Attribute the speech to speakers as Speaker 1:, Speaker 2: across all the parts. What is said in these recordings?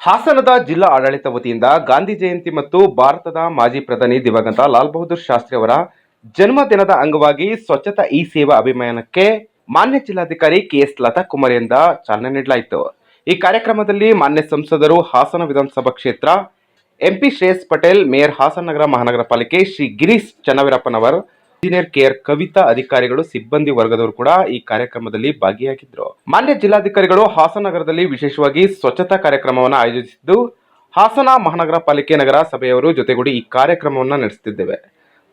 Speaker 1: ಹಾಸನದ ಜಿಲ್ಲಾ ಆಡಳಿತ ವತಿಯಿಂದ ಗಾಂಧಿ ಜಯಂತಿ ಮತ್ತು ಭಾರತದ ಮಾಜಿ ಪ್ರಧಾನಿ ದಿವಂಗತ ಲಾಲ್ ಬಹದ್ದೂರ್ ಶಾಸ್ತ್ರಿ ಅವರ ಜನ್ಮದಿನದ ಅಂಗವಾಗಿ ಸ್ವಚ್ಛತಾ ಈ ಸೇವಾ ಅಭಿಯಾನಕ್ಕೆ ಮಾನ್ಯ ಜಿಲ್ಲಾಧಿಕಾರಿ ಕೆ ಎಸ್ ಲತಾ ಕುಮಾರಿಯಿಂದ ಚಾಲನೆ ನೀಡಲಾಯಿತು. ಈ ಕಾರ್ಯಕ್ರಮದಲ್ಲಿ ಮಾನ್ಯ ಸಂಸದರು ಹಾಸನ ವಿಧಾನಸಭಾ ಕ್ಷೇತ್ರ ಎಂಪಿ ಶ್ರೇಯಸ್ ಪಟೇಲ್, ಮೇಯರ್ ಹಾಸನ ನಗರ ಮಹಾನಗರ ಪಾಲಿಕೆ ಶ್ರೀ ಗಿರೀಶ್ ಚನ್ನವೀರಪ್ಪನವರ್ ಇಂಜಿನಿಯರ್ ಕೇರ್ ಕವಿತಾ ಅಧಿಕಾರಿಗಳು, ಸಿಬ್ಬಂದಿ ವರ್ಗದವರು ಕೂಡ ಈ ಕಾರ್ಯಕ್ರಮದಲ್ಲಿ ಭಾಗಿಯಾಗಿದ್ದರು ಮಾನ್ಯ ಜಿಲ್ಲಾಧಿಕಾರಿಗಳು ಹಾಸನ ನಗರದಲ್ಲಿ ವಿಶೇಷವಾಗಿ ಸ್ವಚ್ಛತಾ ಕಾರ್ಯಕ್ರಮವನ್ನು ಆಯೋಜಿಸಿದ್ದು, ಹಾಸನ ಮಹಾನಗರ ಪಾಲಿಕೆ ನಗರ ಸಭೆಯವರು ಜೊತೆಗೂಡಿ ಈ ಕಾರ್ಯಕ್ರಮವನ್ನು ನಡೆಸುತ್ತಿದ್ದೇವೆ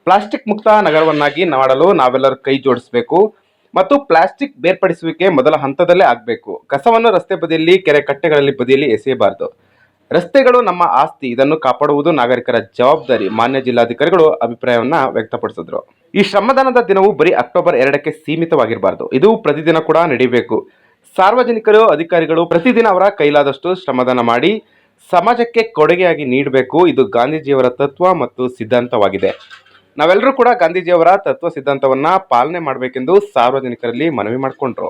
Speaker 1: ಪ್ಲಾಸ್ಟಿಕ್ ಮುಕ್ತ ನಗರವನ್ನಾಗಿ ಮಾಡಲು ನಾವೆಲ್ಲರೂ ಕೈ ಜೋಡಿಸಬೇಕು ಮತ್ತು ಪ್ಲಾಸ್ಟಿಕ್ ಬೇರ್ಪಡಿಸುವಿಕೆ ಮೊದಲ ಹಂತದಲ್ಲೇ ಆಗಬೇಕು. ಕಸವನ್ನು ರಸ್ತೆ ಬದಿಯಲ್ಲಿ, ಕೆರೆ ಕಟ್ಟೆಗಳಲ್ಲಿ ಬದಿಯಲ್ಲಿ ಎಸೆಯಬಾರದು. ರಸ್ತೆಗಳು ನಮ್ಮ ಆಸ್ತಿ. ಇದನ್ನು ಕಾಪಾಡುವುದು ನಾಗರಿಕರ ಜವಾಬ್ದಾರಿ. ಮಾನ್ಯ ಜಿಲ್ಲಾಧಿಕಾರಿಗಳು ಅಭಿಪ್ರಾಯವನ್ನ ವ್ಯಕ್ತಪಡಿಸಿದ್ರು. ಈ ಶ್ರಮದಾನದ ದಿನವು ಬರೀ ಅಕ್ಟೋಬರ್ ಎರಡಕ್ಕೆ ಸೀಮಿತವಾಗಿರಬಾರದು. ಇದು ಪ್ರತಿದಿನ ಕೂಡ ನಡೀಬೇಕು. ಸಾರ್ವಜನಿಕರು ಅಧಿಕಾರಿಗಳು ಪ್ರತಿದಿನ ಅವರ ಕೈಲಾದಷ್ಟು ಶ್ರಮದಾನ ಮಾಡಿ ಸಮಾಜಕ್ಕೆ ಕೊಡುಗೆಯಾಗಿ ನೀಡಬೇಕು. ಇದು ಗಾಂಧೀಜಿಯವರ ತತ್ವ ಮತ್ತು ಸಿದ್ಧಾಂತವಾಗಿದೆ. ನಾವೆಲ್ಲರೂ ಕೂಡ ಗಾಂಧೀಜಿಯವರ ತತ್ವ ಸಿದ್ಧಾಂತವನ್ನ ಪಾಲನೆ ಮಾಡಬೇಕೆಂದು ಸಾರ್ವಜನಿಕರಲ್ಲಿ ಮನವಿ ಮಾಡಿಕೊಂಡ್ರು.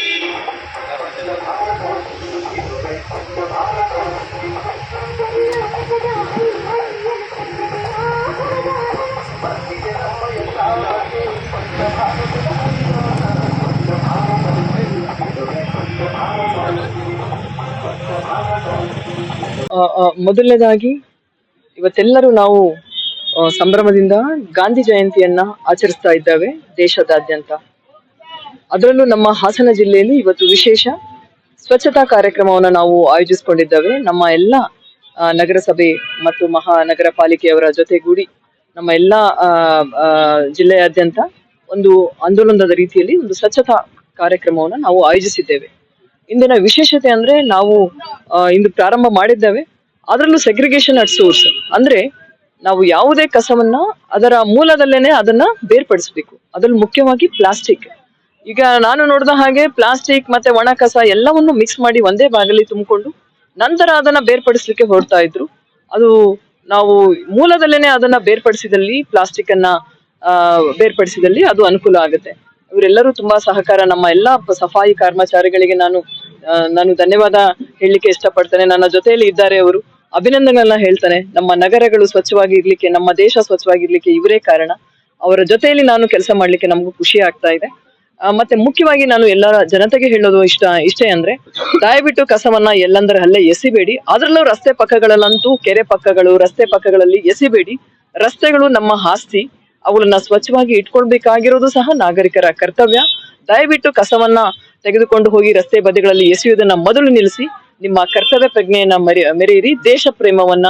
Speaker 2: ಮೊದಲನೇದಾಗಿ ಇವತ್ತೆಲ್ಲರೂ ನಾವು ಸಂಭ್ರಮದಿಂದ ಗಾಂಧಿ ಜಯಂತಿಯನ್ನ ಆಚರಿಸ್ತಾ ಇದ್ದೇವೆ ದೇಶದಾದ್ಯಂತ. ಅದರಲ್ಲೂ ನಮ್ಮ ಹಾಸನ ಜಿಲ್ಲೆಯಲ್ಲಿ ಇವತ್ತು ವಿಶೇಷ ಸ್ವಚ್ಛತಾ ಕಾರ್ಯಕ್ರಮವನ್ನು ನಾವು ಆಯೋಜಿಸಿಕೊಂಡಿದ್ದೇವೆ. ನಮ್ಮ ಎಲ್ಲ ನಗರಸಭೆ ಮತ್ತು ಮಹಾನಗರ ಪಾಲಿಕೆಯವರ ಜೊತೆಗೂಡಿ ನಮ್ಮ ಎಲ್ಲ ಜಿಲ್ಲೆಯಾದ್ಯಂತ ಒಂದು ಆಂದೋಲನದ ರೀತಿಯಲ್ಲಿ ಒಂದು ಸ್ವಚ್ಛತಾ ಕಾರ್ಯಕ್ರಮವನ್ನು ನಾವು ಆಯೋಜಿಸಿದ್ದೇವೆ. ಇಂದಿನ ವಿಶೇಷತೆ ಅಂದ್ರೆ ನಾವು ಇಂದು ಪ್ರಾರಂಭ ಮಾಡಿದ್ದೇವೆ. ಅದರಲ್ಲೂ ಸೆಗ್ರಿಗೇಷನ್ ಅಟ್ ಸೋರ್ಸ್ ಅಂದ್ರೆ ನಾವು ಯಾವುದೇ ಕಸವನ್ನ ಅದರ ಮೂಲದಲ್ಲೇನೆ ಅದನ್ನ ಬೇರ್ಪಡಿಸಬೇಕು. ಅದರಲ್ಲಿ ಮುಖ್ಯವಾಗಿ ಪ್ಲಾಸ್ಟಿಕ್. ಈಗ ನಾನು ನೋಡಿದ ಹಾಗೆ ಪ್ಲಾಸ್ಟಿಕ್ ಮತ್ತೆ ಒಣ ಕಸ ಎಲ್ಲವನ್ನು ಮಿಕ್ಸ್ ಮಾಡಿ ಒಂದೇ ಬಾಗಲಿ ತುಂಬಿಕೊಂಡು ನಂತರ ಅದನ್ನ ಬೇರ್ಪಡಿಸಲಿಕ್ಕೆ ಹೊರಡ್ತಾ ಇದ್ರು. ಅದು ನಾವು ಮೂಲದಲ್ಲೇನೆ ಅದನ್ನ ಬೇರ್ಪಡಿಸಿದಲ್ಲಿ ಪ್ಲಾಸ್ಟಿಕ್ ಅನ್ನ ಬೇರ್ಪಡಿಸಿದಲ್ಲಿ ಅದು ಅನುಕೂಲ ಆಗುತ್ತೆ. ಇವರೆಲ್ಲರೂ ತುಂಬಾ ಸಹಕಾರ. ನಮ್ಮ ಎಲ್ಲಾ ಸಫಾಯಿ ಕರ್ಮಚಾರಿಗಳಿಗೆ ನಾನು ನಾನು ಧನ್ಯವಾದ ಹೇಳಲಿಕ್ಕೆ ಇಷ್ಟಪಡ್ತೇನೆ. ನನ್ನ ಜೊತೆಯಲ್ಲಿ ಇದ್ದಾರೆ ಅವರು. ಅಭಿನಂದನೆಗಳನ್ನ ಹೇಳ್ತಾನೆ. ನಮ್ಮ ನಗರಗಳು ಸ್ವಚ್ಛವಾಗಿ ಇರ್ಲಿಕ್ಕೆ, ನಮ್ಮ ದೇಶ ಸ್ವಚ್ಛವಾಗಿರ್ಲಿಕ್ಕೆ ಇವರೇ ಕಾರಣ. ಅವರ ಜೊತೆಯಲ್ಲಿ ನಾನು ಕೆಲಸ ಮಾಡ್ಲಿಕ್ಕೆ ನಮಗೂ ಖುಷಿ ಆಗ್ತಾ ಇದೆ. ಮತ್ತೆ ಮುಖ್ಯವಾಗಿ ನಾನು ಎಲ್ಲರ ಜನತೆಗೆ ಹೇಳೋದು ಇಷ್ಟ, ಇಷ್ಟೇ ಅಂದ್ರೆ, ದಯವಿಟ್ಟು ಕಸವನ್ನ ಎಲ್ಲಂದ್ರೆ ಅಲ್ಲೇ ಎಸಿಬೇಡಿ. ಅದರಲ್ಲೂ ರಸ್ತೆ ಪಕ್ಕಗಳಲ್ಲಂತೂ ಕೆರೆ ಪಕ್ಕಗಳು, ರಸ್ತೆ ಪಕ್ಕಗಳಲ್ಲಿ ಎಸಿಬೇಡಿ. ರಸ್ತೆಗಳು ನಮ್ಮ ಆಸ್ತಿ. ಅವುಗಳನ್ನ ಸ್ವಚ್ಛವಾಗಿ ಇಟ್ಕೊಳ್ಬೇಕಾಗಿರೋದು ಸಹ ನಾಗರಿಕರ ಕರ್ತವ್ಯ. ದಯವಿಟ್ಟು ಕಸವನ್ನ ತೆಗೆದುಕೊಂಡು ಹೋಗಿ ರಸ್ತೆ ಬದಿಗಳಲ್ಲಿ ಎಸೆಯುವುದನ್ನ ಮೊದಲು ನಿಲ್ಲಿಸಿ. ನಿಮ್ಮ ಕರ್ತವ್ಯ ಪ್ರಜ್ಞೆಯನ್ನ ಮರಿ ಮೆರೆಯಿರಿ. ದೇಶ ಪ್ರೇಮವನ್ನ.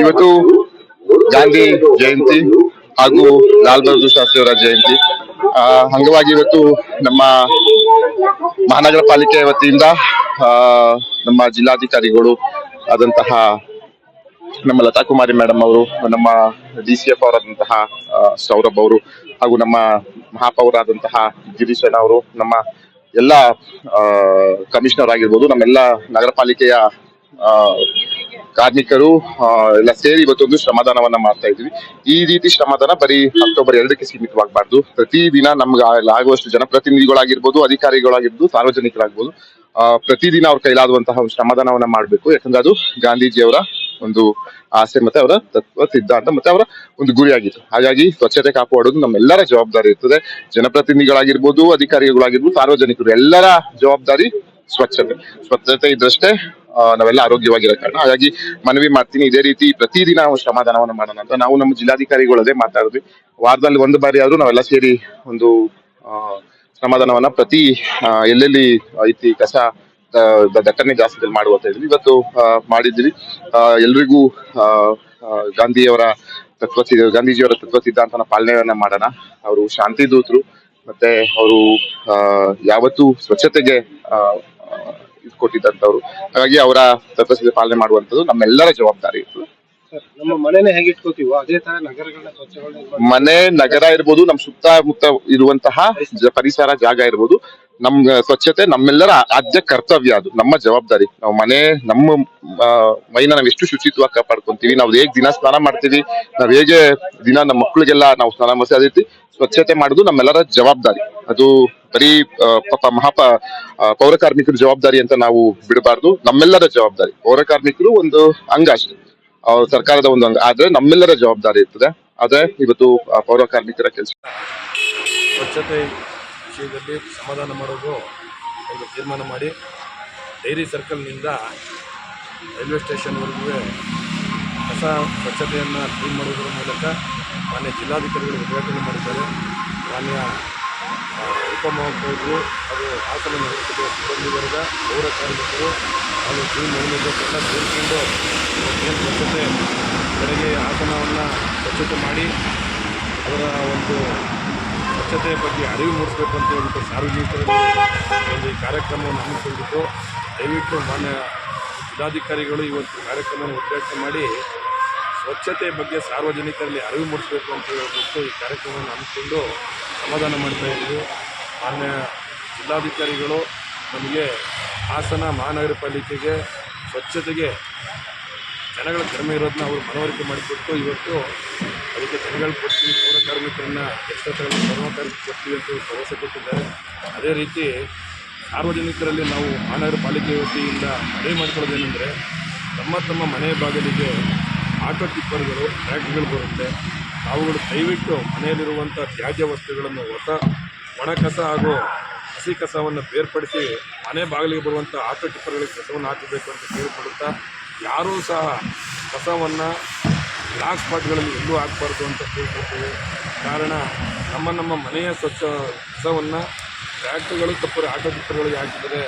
Speaker 3: ಇವತ್ತು ಗಾಂಧಿ ಜಯಂತಿ ಹಾಗೂ ಲಾಲ್ ಬಹದ್ದೂರ್ ಶಾಸ್ತ್ರಿ ಜಯಂತಿ. ಆ, ಅಂಗವಾಗಿ ಇವತ್ತು ನಮ್ಮ ಮಹಾನಗರ ಪಾಲಿಕೆ ವತಿಯಿಂದ ಆ, ನಮ್ಮ ಜಿಲ್ಲಾಧಿಕಾರಿಗಳು ಆದಂತಹ ನಮ್ಮ ಲತಾ ಕುಮಾರಿ ಮೇಡಮ್ ಅವರು, ನಮ್ಮ ಡಿ ಸಿ ಎಫ್ ಅವರಾದಂತಹ ಸೌರಭ್ ಅವರು ಹಾಗೂ ನಮ್ಮ ಮಹಾಪೌರಾದಂತಹ ಗಿರೀಶ್ ಅಣ್ಣ ಅವರು, ನಮ್ಮ ಎಲ್ಲ ಕಮಿಷನರ್ ಆಗಿರ್ಬೋದು, ನಮ್ಮೆಲ್ಲ ನಗರ ಪಾಲಿಕೆಯ ಕಾರ್ಮಿಕರು ಎಲ್ಲ ಸೇರಿ ಇವತ್ತೊಂದು ಶ್ರಮದಾನವನ್ನ ಮಾಡ್ತಾ ಇದ್ವಿ ಈ ರೀತಿ ಶ್ರಮದಾನ ಬರೀ ಅಕ್ಟೋಬರ್ ಎರಡಕ್ಕೆ ಸೀಮಿತವಾಗಬಾರ್ದು. ಪ್ರತಿದಿನ ನಮ್ಗೆ ಆಗುವಷ್ಟು ಜನಪ್ರತಿನಿಧಿಗಳಾಗಿರ್ಬೋದು ಅಧಿಕಾರಿಗಳಾಗಿರ್ಬೋದು, ಸಾರ್ವಜನಿಕರಾಗ್ಬೋದು ಪ್ರತಿದಿನ ಅವ್ರ ಕೈಲಾದಂತಹ ಶ್ರಮದಾನವನ್ನ ಮಾಡಬೇಕು. ಯಾಕಂದ್ರೆ ಅದು ಗಾಂಧೀಜಿಯವರ ಒಂದು ಆಸೆ ಮತ್ತೆ ಅವರ ತತ್ವ, ಸಿದ್ಧಾಂತ ಮತ್ತೆ ಅವರ ಒಂದು ಗುರಿಯಾಗಿತ್ತು ಹಾಗಾಗಿ ಸ್ವಚ್ಛತೆ ಕಾಪಾಡೋದು ನಮ್ಮೆಲ್ಲರ ಜವಾಬ್ದಾರಿ ಇರ್ತದೆ. ಜನಪ್ರತಿನಿಧಿಗಳಾಗಿರ್ಬೋದು, ಅಧಿಕಾರಿಗಳಾಗಿರ್ಬೋದು, ಸಾರ್ವಜನಿಕರು ಎಲ್ಲರ ಜವಾಬ್ದಾರಿ ಸ್ವಚ್ಛತೆ. ಸ್ವಚ್ಛತೆ ಇದ್ರಷ್ಟೇ ನಾವೆಲ್ಲ ಆರೋಗ್ಯವಾಗಿರೋ ಕಾರಣ. ಹಾಗಾಗಿ ಮನವಿ ಮಾಡ್ತೀನಿ. ಇದೇ ರೀತಿ ಪ್ರತಿದಿನ ನಾವು ಶ್ರಮದಾನವನ್ನು ಮಾಡೋಣ ಅಂತ. ನಾವು ನಮ್ಮ ಜಿಲ್ಲಾಧಿಕಾರಿಗಳು ಅದೇ ಮಾತಾಡಿದ್ವಿ ವಾರದಲ್ಲಿ ಒಂದು ಬಾರಿ ಆದ್ರೂ ನಾವೆಲ್ಲ ಸೇರಿ ಒಂದು ಶ್ರಮದಾನವನ್ನ ಪ್ರತಿ ಎಲ್ಲೆಲ್ಲಿ ಐತಿ, ಕಸ ದಟ್ಟಣೆ ಜಾಸ್ತಿ ಮಾಡುವಂತ ಇದ್ವಿ ಇವತ್ತು ಮಾಡಿದ್ರಿ ಎಲ್ರಿಗೂ ಗಾಂಧಿಯವರ ತತ್ವ ಗಾಂಧೀಜಿಯವರ ತತ್ವ ಸಿದ್ಧಾಂತನ ಪಾಲನೆಯನ್ನ ಮಾಡೋಣ. ಅವರು ಶಾಂತಿ ದೂತರು. ಮತ್ತೆ ಅವರು ಯಾವತ್ತು ಯಾವತ್ತೂ ಸ್ವಚ್ಛತೆಗೆ ಇದು ಕೊಟ್ಟಿದ್ದಂಥವ್ರು. ಹಾಗಾಗಿ ಅವರ ತತ್ವ ಪಾಲನೆ ಮಾಡುವಂತದ್ದು ನಮ್ಮೆಲ್ಲರ ಜವಾಬ್ದಾರಿ ಇರ್ತದೆ
Speaker 4: ಸರ್ ನಮ್ಮ ಮನೆನೇ ಹೇಗೆ ಇಟ್ಕೋತೀವೋ ಅದೇ ತರ ನಗರಗಳನ್ನ ಸ್ವಚ್ಛಗಳನ್ನ
Speaker 3: ಮನೆ ನಗರ ಇರ್ಬೋದು ನಮ್ ಸುತ್ತಮುತ್ತ ಇರುವಂತಹ ಪರಿಸರ ಜಾಗ ಇರ್ಬೋದು. ನಮ್ ಸ್ವಚ್ಛತೆ ನಮ್ಮೆಲ್ಲರ ಆದ್ಯ ಕರ್ತವ್ಯ ಅದು, ನಮ್ಮ ಜವಾಬ್ದಾರಿ. ನಾವು ಮನೆ, ನಮ್ಮ ಮೈನ ನಾವ್ ಎಷ್ಟು ಶುಚಿತ್ವ ಕಾಪಾಡ್ಕೊಂತೀವಿ, ನಾವು ಹೇಗ್ ದಿನ ಸ್ನಾನ ಮಾಡ್ತೀವಿ, ನಾವ್ ಹೇಗೆ ದಿನ ನಮ್ಮ ಮಕ್ಕಳಿಗೆಲ್ಲ ನಾವು ಸ್ನಾನ ಮಾಡಿಸಿ, ಅದೇ ರೀತಿ ಸ್ವಚ್ಛತೆ ಮಾಡುದು ನಮ್ಮೆಲ್ಲರ ಜವಾಬ್ದಾರಿ. ಅದು ಬರೀ ಪಾಪ ಮಹಾಪ ಪೌರ ಕಾರ್ಮಿಕರ ಜವಾಬ್ದಾರಿ ಅಂತ ನಾವು ಬಿಡಬಾರ್ದು, ನಮ್ಮೆಲ್ಲರ ಜವಾಬ್ದಾರಿ. ಪೌರ ಕಾರ್ಮಿಕರು ಒಂದು ಅಂಗ ಅಷ್ಟೇ. ಸರ್ಕಾರದ ಒಂದು ಅಂಗ. ಆದ್ರೆ ನಮ್ಮೆಲ್ಲರ ಜವಾಬ್ದಾರಿ ಇರ್ತದೆ. ಆದ್ರೆ ಇವತ್ತು ಪೌರ ಕಾರ್ಮಿಕರ ಕೆಲಸ
Speaker 5: ಸ್ವಚ್ಛತೆ ವಿಷಯದಲ್ಲಿ ಸಮಾಧಾನ ಮಾಡೋದು ಒಂದು ತೀರ್ಮಾನ ಮಾಡಿ ಡೈರಿ ಸರ್ಕಲ್ನಿಂದ ರೈಲ್ವೆ ಸ್ಟೇಷನ್ವರೆಗೂ ಹೊಸ ಸ್ವಚ್ಛತೆಯನ್ನು ಕ್ಲೀನ್ ಮಾಡುವುದರ ಮೂಲಕ ಮಾನ್ಯ ಜಿಲ್ಲಾಧಿಕಾರಿಗಳು ಉದ್ಘಾಟನೆ ಮಾಡಿದ್ದಾರೆ. ಮಾನ್ಯ ಉಪಮಹಾಪೌರರು ಹಾಗೂ ಹಾಸನ ನಗರಸಭೆಯ ಸಿಬ್ಬಂದಿ ವರ್ಗ, ಪೌರ ಕಾರ್ಮಿಕರು ಹಾಗೂ ಕ್ಲೀನ್ ನಿರ್ದೇಶಕರನ್ನ ಸೇರಿಕೊಂಡು ಏನು ಸ್ವಚ್ಛತೆ ಬೆಳಗ್ಗೆ ಹಾಸನವನ್ನು ಸ್ವಚ್ಛತೆ ಮಾಡಿ ಅದರ ಒಂದು ಸ್ವಚ್ಛತೆಯ ಬಗ್ಗೆ ಅರಿವು ಮೂಡಿಸಬೇಕು ಅಂತ ಹೇಳ್ಬಿಟ್ಟು ಸಾರ್ವಜನಿಕರಲ್ಲಿ ಒಂದು ಕಾರ್ಯಕ್ರಮವನ್ನು ಹಮ್ಮಿಕೊಂಡಿದ್ದು, ದಯವಿಟ್ಟು ಮಾನ್ಯ ಜಿಲ್ಲಾಧಿಕಾರಿಗಳು ಇವತ್ತು ಕಾರ್ಯಕ್ರಮವನ್ನು ಉದ್ಘಾಟನೆ ಮಾಡಿ ಸ್ವಚ್ಛತೆ ಬಗ್ಗೆ ಸಾರ್ವಜನಿಕರಲ್ಲಿ ಅರಿವು ಮೂಡಿಸಬೇಕು ಅಂತ ಹೇಳ್ಬಿಟ್ಟು ಈ ಕಾರ್ಯಕ್ರಮವನ್ನು ಹಮ್ಮಿಕೊಂಡು ಸಮಾಧಾನ ಮಾಡ್ತಾ ಇದ್ದೀವಿ. ಮಾನ್ಯ ಜಿಲ್ಲಾಧಿಕಾರಿಗಳು ನಮಗೆ ಹಾಸನ ಮಹಾನಗರ ಪಾಲಿಕೆಗೆ ಸ್ವಚ್ಛತೆಗೆ ಜನಗಳ ಕಡಿಮೆ ಇರೋದನ್ನ ಅವರು ಮನವರಿಕೆ ಮಾಡಿಕೊಟ್ಟು ಇವತ್ತು ಅದಕ್ಕೆ ಜನಗಳು ಕೊಡ್ತೀವಿ, ಪೌರ ಕಾರ್ಮಿಕರನ್ನ ಪೌರ ಕಾರ್ಮಿಕ ಕೊಡ್ತೀವಿ ಅಂತ ಭರವಸೆ ಕೊಟ್ಟಿದ್ದಾರೆ. ಅದೇ ರೀತಿ ಸಾರ್ವಜನಿಕರಲ್ಲಿ ನಾವು ಮಹಾನಗರ ಪಾಲಿಕೆ ವತಿಯಿಂದ ಮನವಿ ಮಾಡ್ಕೊಳ್ಳೋದೇನೆಂದರೆ ತಮ್ಮ ತಮ್ಮ ಮನೆ ಬಾಗಿಲಿಗೆ ಆಟೋ ಟಿಪ್ಪರ್ಗಳು ಟ್ರ್ಯಾಕ್ಟ್ಗಳು ಬರುತ್ತೆ. ಅವುಗಳು ದಯವಿಟ್ಟು ಮನೆಯಲ್ಲಿರುವಂಥ ತ್ಯಾಜ್ಯ ವಸ್ತುಗಳನ್ನು ಹೊಸ, ಒಣ ಕಸ ಹಾಗೂ ಹಸಿ ಕಸವನ್ನು ಬೇರ್ಪಡಿಸಿ ಮನೆ ಬಾಗಿಲಿಗೆ ಬರುವಂಥ ಆಟೋ ಟಿಪ್ಪರ್ಗಳಿಗೆ ಕಸವನ್ನು ಹಾಕಬೇಕು ಅಂತ ಕೇಳಿಕೊಳ್ಳುತ್ತಾ ಯಾರೂ ಸಹ ಕಸವನ್ನು ಬ್ಲಾಕ್ ಸ್ಪಾಟ್ಗಳಲ್ಲಿ ಎಲ್ಲೂ ಹಾಕಬಾರ್ದು ಅಂತ ಕೇಳ್ಕೊಳ್ತೇವೆ. ಕಾರಣ ನಮ್ಮ ನಮ್ಮ ಮನೆಯ ಸ್ವಚ್ಛ ಕಸವನ್ನು ಟ್ರ್ಯಾಕ್ಟರ್ಗಳು ತಪ್ಪು ಆಟೋ ಟಿಪ್ಪರ್ಗಳಿಗೆ ಹಾಕಿದರೆ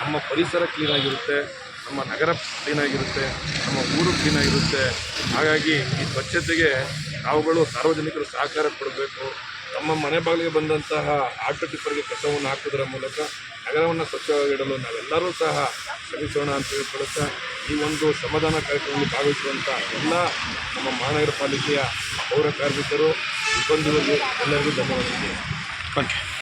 Speaker 5: ನಮ್ಮ ಪರಿಸರ ಕ್ಲೀನಾಗಿರುತ್ತೆ ನಮ್ಮ ನಗರ ಕ್ಲೀನಾಗಿರುತ್ತೆ ನಮ್ಮ ಊರು ಕ್ಲೀನಾಗಿರುತ್ತೆ ಹಾಗಾಗಿ ಈ ಸ್ವಚ್ಛತೆಗೆ ನಾವುಗಳು ಸಾರ್ವಜನಿಕರು ಸಹಕಾರ ಕೊಡಬೇಕು. ನಮ್ಮ ಮನೆ ಬಾಗಿಲಿಗೆ ಬಂದಂತಹ ಆಟೋ ಟಿಪ್ಪರ್ಗೆ ಕಸವನ್ನು ಹಾಕುವುದರ ಮೂಲಕ ನಗರವನ್ನು ಸ್ವಚ್ಛವಾಗಿಡಲು ನಾವೆಲ್ಲರೂ ಸಹ ಶ್ರಮಿಸೋಣ ಅಂತ ಹೇಳ್ಕೊಳ್ತಾ ಈ ಒಂದು ಸಮಾಧಾನ ಕಾರ್ಯಕ್ರಮದಲ್ಲಿ ಭಾಗವಹಿಸುವಂಥ ಎಲ್ಲ ನಮ್ಮ ಮಹಾನಗರ ಪಾಲಿಕೆಯ ಪೌರ ಕಾರ್ಮಿಕರು, ಸಿಬ್ಬಂದಿಗಳಿಗೆ ಎಲ್ಲರಿಗೂ ಧನ್ಯವಾದಗಳು.
Speaker 1: ಓಕೆ